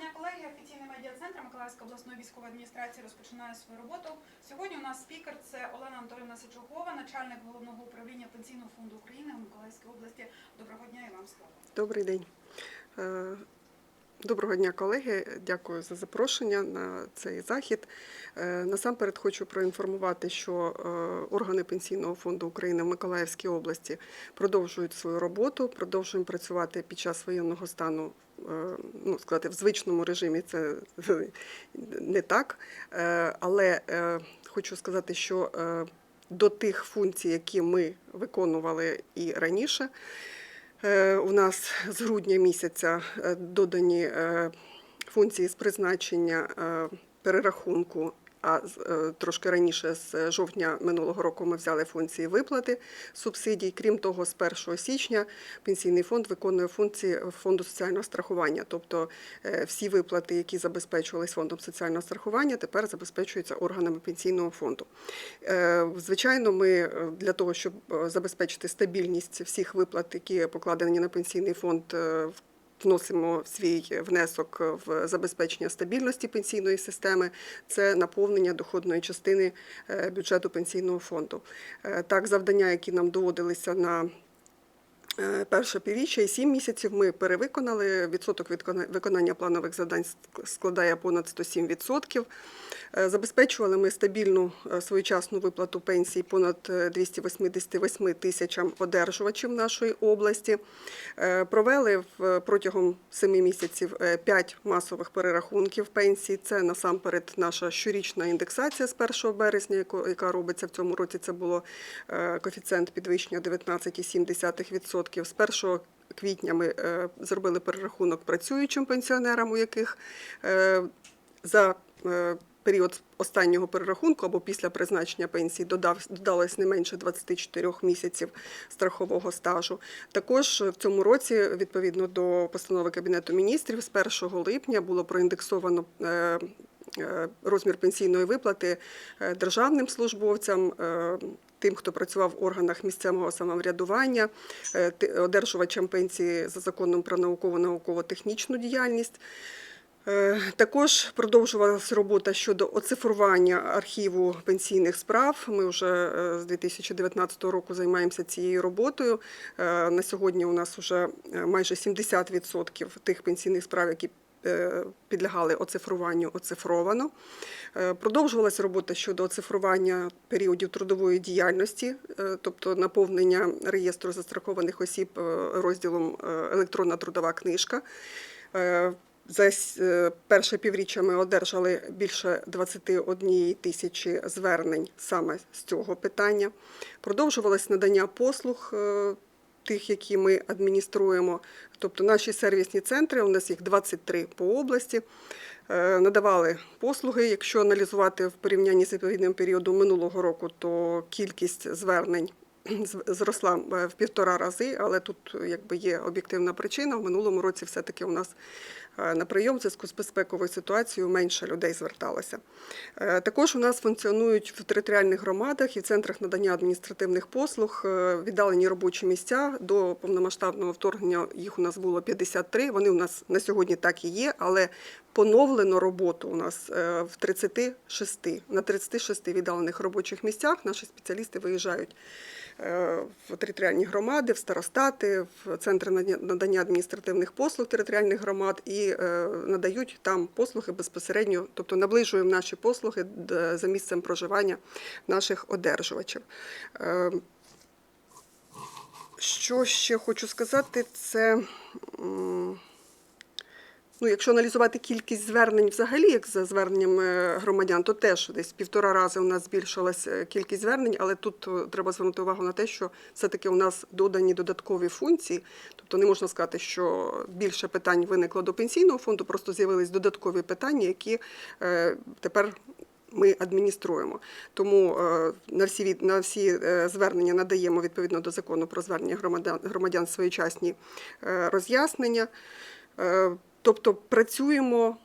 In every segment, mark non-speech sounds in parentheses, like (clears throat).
дня, колеги. Офіційний медіа-центр Миколаївської обласної військової адміністрації розпочинає свою роботу. Сьогодні у нас спікер це Олена Анатолівна Сичугова, начальник головного управління Пенсійного фонду України у Миколаївській області. Доброго дня і вам слово. Добрий день. Доброго дня, колеги. Дякую за запрошення на цей захід. Е, Насамперед хочу проінформувати, що е, органи Пенсійного фонду України в Миколаївській області продовжують свою роботу, продовжуємо працювати під час воєнного стану. е, Ну, сказати, в звичному режимі це (laughs) не так. Але хочу сказати, що до тих функцій, які ми виконували і раніше, У нас з грудня місяця е, додані е, функції з призначення е, перерахунку. А е, трошки раніше, з жовтня минулого року, ми взяли функції виплати субсидій. Крім того, з 1 січня пенсійний фонд виконує функції фонду соціального страхування. Тобто е, всі виплати, які забезпечувались фондом соціального страхування, тепер забезпечуються органами пенсійного фонду. Е, Звичайно, ми для того, щоб забезпечити стабільність всіх виплат, які покладені на пенсійний фонд, в- вносимо свій внесок в забезпечення стабільності пенсійної системи. Це наповнення доходної частини е, бюджету пенсійного фонду. Е, Так, завдання, які нам доводилися на Е, Перше півріччя і сім місяців ми перевиконали. Відсоток виконання планових завдань складає понад 107%. Е, Забезпечували ми стабільну е, своєчасну виплату пенсій понад е, 288 тисячам одержувачів нашої області. Е, Провели протягом семи місяців е, п'ять масових перерахунків пенсій. Це насамперед наша щорічна індексація з 1 березня, яка робиться в цьому році. Це було е, коефіцієнт підвищення 19,7%. З 1 квітня ми е, зробили перерахунок працюючим пенсіонерам, у яких е, за е, період останнього перерахунку або після призначення пенсії додалось не менше 24 місяців страхового стажу. Також в цьому році, відповідно до постанови Кабінету міністрів, з 1 липня було проіндексовано е, е, розмір пенсійної виплати е, державним службовцям. Тим, хто працював в органах місцевого самоврядування, одержувачам пенсії за законом про наукову науково-технічну діяльність. Е, Також продовжувалася робота щодо оцифрування архіву пенсійних справ. Ми вже е, з 2019 року займаємося цією роботою. Е, На сьогодні у нас вже майже 70% тих пенсійних справ, які підлягали оцифруванню, оцифровано. Продовжувалася робота щодо оцифрування періодів трудової діяльності, тобто наповнення реєстру застрахованих осіб розділом електронна трудова книжка. За е, перше півріччя ми одержали більше 21 тисячі звернень саме з цього питання. Продовжувалось надання послуг. е, Тих, які ми адмініструємо, тобто наші сервісні центри, у нас їх 23 по області, е, надавали послуги. Якщо аналізувати в порівнянні з відповідним періодом минулого року, то кількість звернень (clears throat) зросла в півтора рази, але тут якби є об'єктивна причина. В минулому році все-таки у нас на прийом в зв'язку з безпековою ситуацією менше людей зверталося. Е, Також у нас функціонують в територіальних громадах і в центрах надання адміністративних послуг е, віддалені робочі місця. До повномасштабного вторгнення їх у нас було 53. Вони у нас на сьогодні так і є, але поновлено роботу у нас е, в 36. На 36 віддалених робочих місцях наші спеціалісти виїжджають в територіальні громади, в старостати, в центри надання адміністративних послуг територіальних громад і е, надають там послуги безпосередньо, тобто наближуємо наші послуги за місцем проживання наших одержувачів. Е, Що ще хочу сказати, це. Ну, якщо аналізувати кількість звернень взагалі, як за зверненням е, громадян, то теж десь півтора рази у нас збільшилася кількість звернень, але тут е, треба звернути увагу на те, що все-таки у нас додані додаткові функції. Тобто не можна сказати, що більше питань виникло до пенсійного фонду, просто з'явились додаткові питання, які е, тепер. Ми адмініструємо, тому е, на всі на всі е, звернення надаємо відповідно до закону про звернення громадян громадян своєчасні е, роз'яснення. Тобто працюємо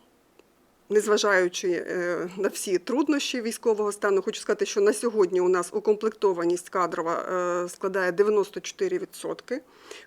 Незважаючи е, на всі труднощі військового стану, хочу сказати, що на сьогодні у нас укомплектованість кадрова е, складає 94%.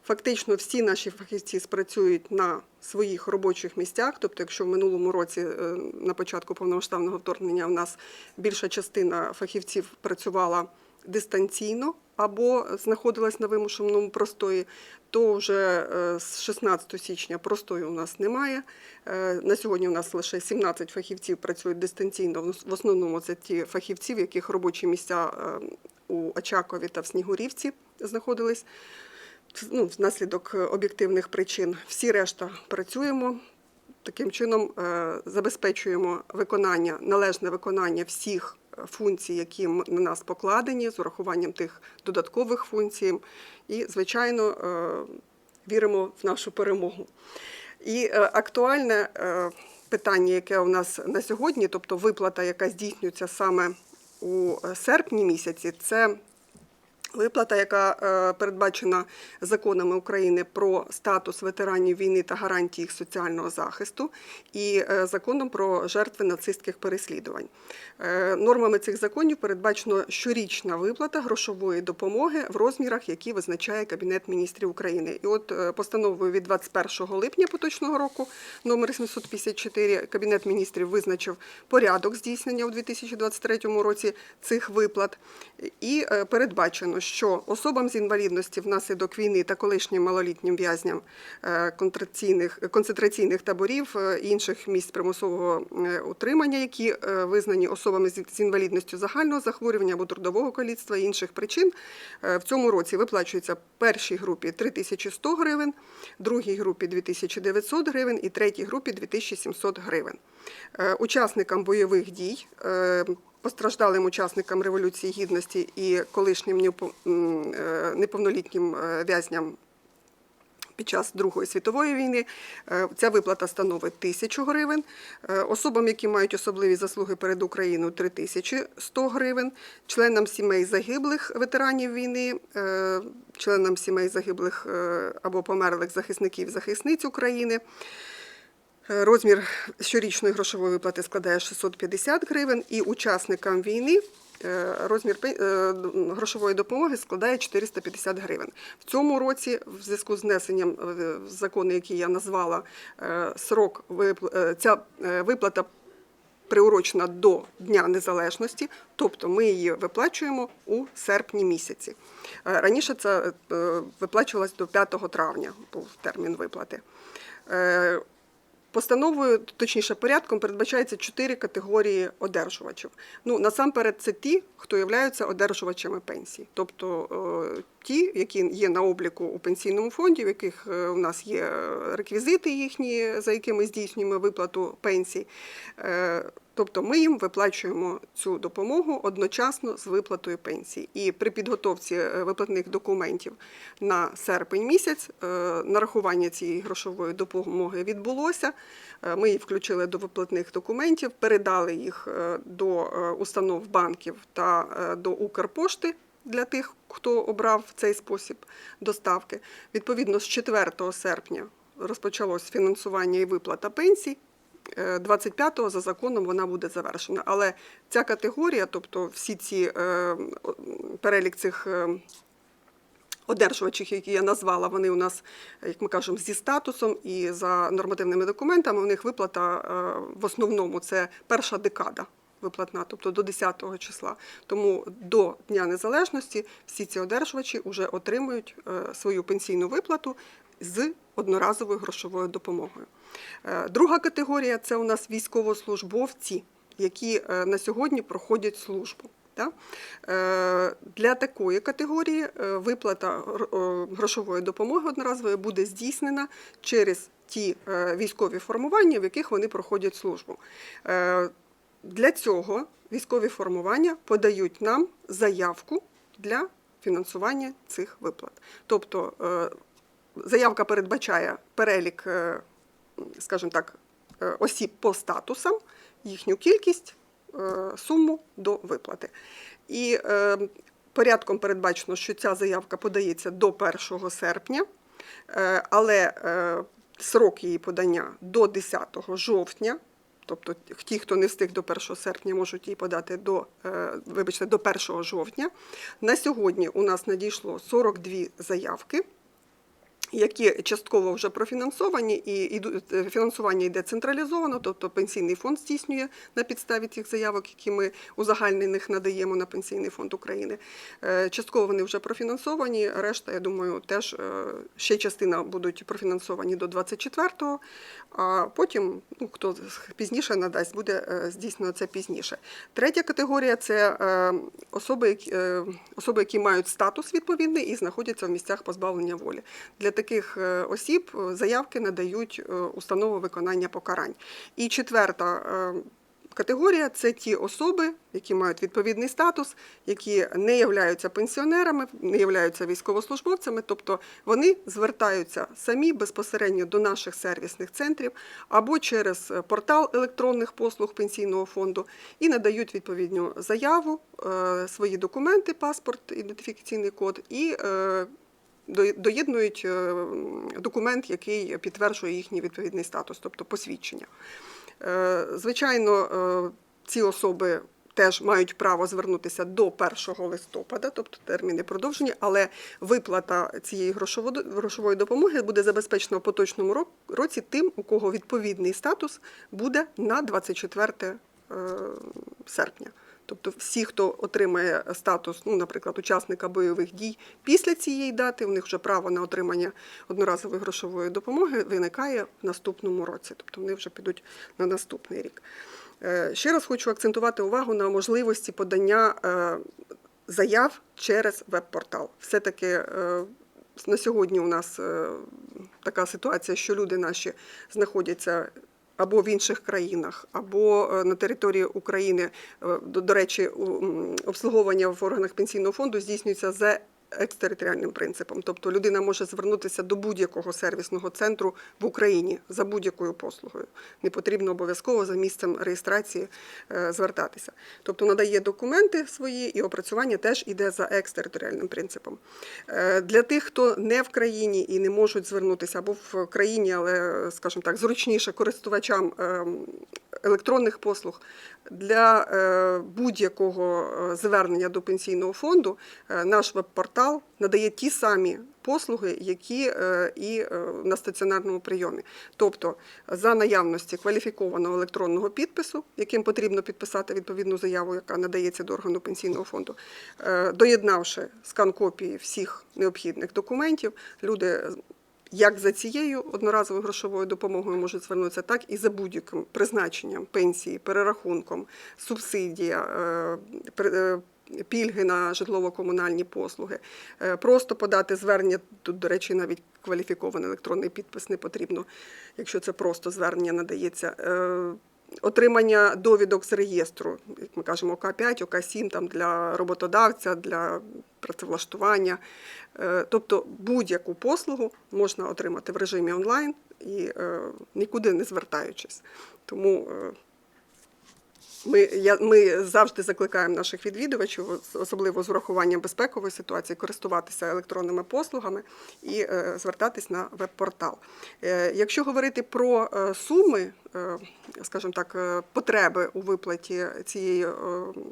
Фактично всі наші фахівці спрацюють на своїх робочих місцях. Тобто, якщо в минулому році е, на початку повномасштабного вторгнення в нас більша частина фахівців працювала дистанційно або знаходилась на вимушеному простої, то вже е, з 16 січня простою у нас немає. Е, На сьогодні у нас лише 17 фахівців працюють дистанційно. В основному це ті фахівці, в яких робочі місця е, у Очакові та в Снігурівці знаходились ну, внаслідок об'єктивних причин. Всі решта працюємо. Таким чином забезпечуємо виконання, належне виконання всіх функцій, які на нас покладені, з урахуванням тих додаткових функцій. І, звичайно, е, віримо в нашу перемогу. І е, актуальне е, питання, яке у нас на сьогодні, тобто виплата, яка здійснюється саме у серпні місяці, це Виплата, яка е, передбачена законами України про статус ветеранів війни та гарантії їх соціального захисту, і е, законом про жертви нацистських переслідувань. Е, Нормами цих законів передбачено щорічна виплата грошової допомоги в розмірах, які визначає Кабінет міністрів України. І от постановою від 21 липня поточного року, номер 754, Кабінет міністрів визначив порядок здійснення у 2023 році цих виплат. І передбачено, що особам з інвалідності внаслідок війни та колишнім малолітнім в'язням е, концентраційних таборів е, і інших місць примусового е, утримання, які визнані особами з інвалідністю загального захворювання або трудового каліцтва і інших причин, в цьому році виплачується першій групі 3100 гривень, другій групі 2900 гривень і третій групі 2700 гривень. Учасникам бойових дій, постраждалим учасникам Революції Гідності і колишнім е, неповнолітнім е, в'язням під час Другої світової війни е, ця виплата становить тисячу гривень. Особам, які мають особливі заслуги перед Україною, 3100 гривень. Членам сімей загиблих ветеранів війни, членам сімей загиблих або померлих захисників захисниць України. Е, Розмір щорічної грошової виплати складає 650 гривень, і учасникам війни е, розмір е, грошової допомоги складає 450 гривень. В цьому році, в зв'язку з внесенням в закони, які я назвала, срок ця виплата приурочена до Дня Незалежності, тобто ми її виплачуємо у серпні місяці. Раніше це виплачувалось до 5 травня, був термін виплати. Е, Постановою, точніше, порядком передбачається чотири категорії одержувачів. Ну насамперед, це ті, хто являються одержувачами пенсій, тобто е, ті, які є на обліку у пенсійному фонді, в яких е, у нас є реквізити їхні, за якими здійснюємо виплату пенсій. Тобто ми їм виплачуємо цю допомогу одночасно з виплатою пенсії. І при підготовці е, виплатних документів на серпень місяць е, нарахування цієї грошової допомоги відбулося. Е, Ми її включили до виплатних документів, передали їх до установ банків та до Укрпошти для тих, хто обрав цей спосіб доставки. Відповідно, з 4 серпня розпочалось фінансування і виплата пенсій. Е, 25-го за законом вона буде завершена. Але ця категорія, тобто всі ці е, перелік цих е, одержувачів, які я назвала, вони у нас, як ми кажемо, зі статусом і за нормативними документами. У них виплата е, в основному це перша декада. Виплатна, тобто до 10-го числа. Тому до Дня Незалежності всі ці одержувачі вже отримують е, свою пенсійну виплату з одноразовою грошовою допомогою. Е, Друга категорія це у нас військовослужбовці, які е, на сьогодні проходять службу. Е, Для такої категорії виплата грошової допомоги одноразової буде здійснена через ті військові формування, в яких вони проходять службу. Для цього військові формування подають нам заявку для фінансування цих виплат. Тобто заявка передбачає перелік, е, скажімо так, е, осіб по статусам, їхню кількість, е, суму до виплати. І порядком передбачено, що ця заявка подається до 1 серпня, але срок її подання до 10 жовтня Тобто ті, хто не встиг до 1 серпня, можуть її подати до, вибачте, до 1 жовтня. На сьогодні у нас надійшло 42 заявки які частково вже профінансовані, і е, фінансування йде централізовано, тобто пенсійний фонд здійснює на підставі цих заявок, які ми узагальнених надаємо на пенсійний фонд України. Е, Частково вони вже профінансовані. Решта, я думаю, теж е, ще частина будуть профінансовані до 24-го, а потім, ну хто пізніше надасть, буде здійснено це пізніше. Третя категорія це особи, особи, які мають статус відповідний і знаходяться в місцях позбавлення волі. Для таких е, осіб е, заявки надають е, установи виконання покарань. І четверта категорія це ті особи, які мають відповідний статус, які не являються пенсіонерами, не являються військовослужбовцями, тобто вони звертаються самі безпосередньо до наших сервісних центрів або через портал електронних послуг пенсійного фонду і надають відповідну заяву, свої документи, паспорт, ідентифікаційний код і доєднують е, документ, який підтверджує їхній відповідний статус, тобто посвідчення. Е, Звичайно, е, ці особи теж мають право звернутися до 1 листопада, тобто терміни продовжені, але виплата цієї грошової допомоги буде забезпечена в поточному році тим, у кого відповідний статус буде на 24 е, серпня. Тобто всі, хто отримає статус, ну, наприклад, учасника бойових дій після цієї дати, у них вже право на отримання одноразової грошової допомоги виникає в наступному році. Тобто вони вже підуть на наступний рік. Е, Ще раз хочу акцентувати увагу на можливості подання е, заяв через веб-портал. Все-таки е, на сьогодні у нас така ситуація, що люди наші знаходяться або в інших країнах, або е, на території України. Е, До, до речі, обслуговування в органах пенсійного фонду здійснюється за екстериторіальним принципом. Тобто людина може звернутися до будь-якого сервісного центру в Україні за будь-якою послугою. Не потрібно обов'язково за місцем реєстрації е, звертатися. Тобто надає документи свої і опрацювання теж іде за екстериторіальним принципом. Е, Для тих, хто не в країні і не можуть звернутися або в країні, але, скажімо так, зручніше користувачам ем, електронних послуг для е, будь-якого е, звернення до пенсійного фонду е, наш веб-портал надає ті самі послуги, які е, і е, на стаціонарному прийомі. Тобто, за наявності кваліфікованого електронного підпису, яким потрібно підписати відповідну заяву, яка надається до органу пенсійного фонду, е, доєднавши скан копії всіх необхідних документів, люди як за цією одноразовою грошовою допомогою можуть звернутися, так і за будь-яким призначенням пенсії, перерахунком, субсидія, пільги на житлово-комунальні послуги. Е, Просто подати звернення, тут, до речі, навіть кваліфікований електронний підпис не потрібно, якщо це просто звернення надається. Е, Отримання довідок з реєстру, як ми кажемо, ОК5, ОК7 там для роботодавця, для працевлаштування. Е, Тобто будь-яку послугу можна отримати в режимі онлайн і нікуди не звертаючись. Тому ми, я, ми завжди закликаємо наших відвідувачів, особливо з урахуванням безпекової ситуації, користуватися електронними послугами і е, звертатись на веб-портал. Е, якщо говорити про е, суми, е, скажімо так, е, потреби у виплаті цієї е,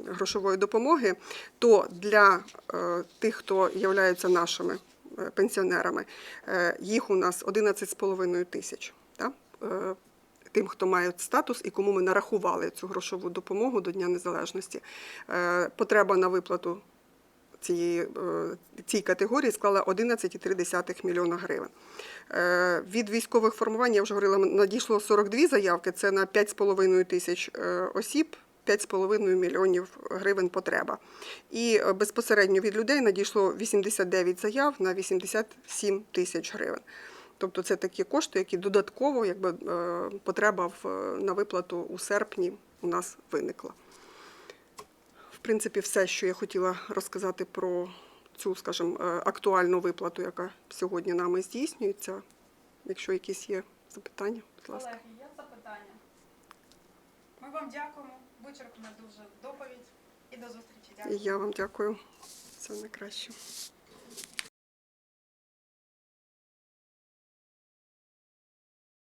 грошової допомоги, то для е, тих, хто являються нашими е, пенсіонерами, е, їх у нас 11,5 тисяч. Да? Тим, хто має статус і кому ми нарахували цю грошову допомогу до Дня Незалежності. Е, Потреба на виплату цієї, е, цій категорії склала 11,3 мільйона гривень. Е, Від військових формувань, я вже говорила, надійшло 42 заявки, це на 5,5 тисяч осіб. 5,5 мільйонів гривень потреба. І безпосередньо від людей надійшло 89 заяв на 87 тисяч гривень. Тобто це такі кошти, які додатково якби, е, потреба в, на виплату у серпні у нас виникла. В принципі, все, що я хотіла розказати про цю, скажімо, е, актуальну виплату, яка сьогодні нами здійснюється. Якщо якісь є запитання, будь ласка. Колеги, є запитання? Ми вам дякуємо. Вичерпна дуже доповідь і до зустрічі. Дякую. Я вам дякую. Все найкраще.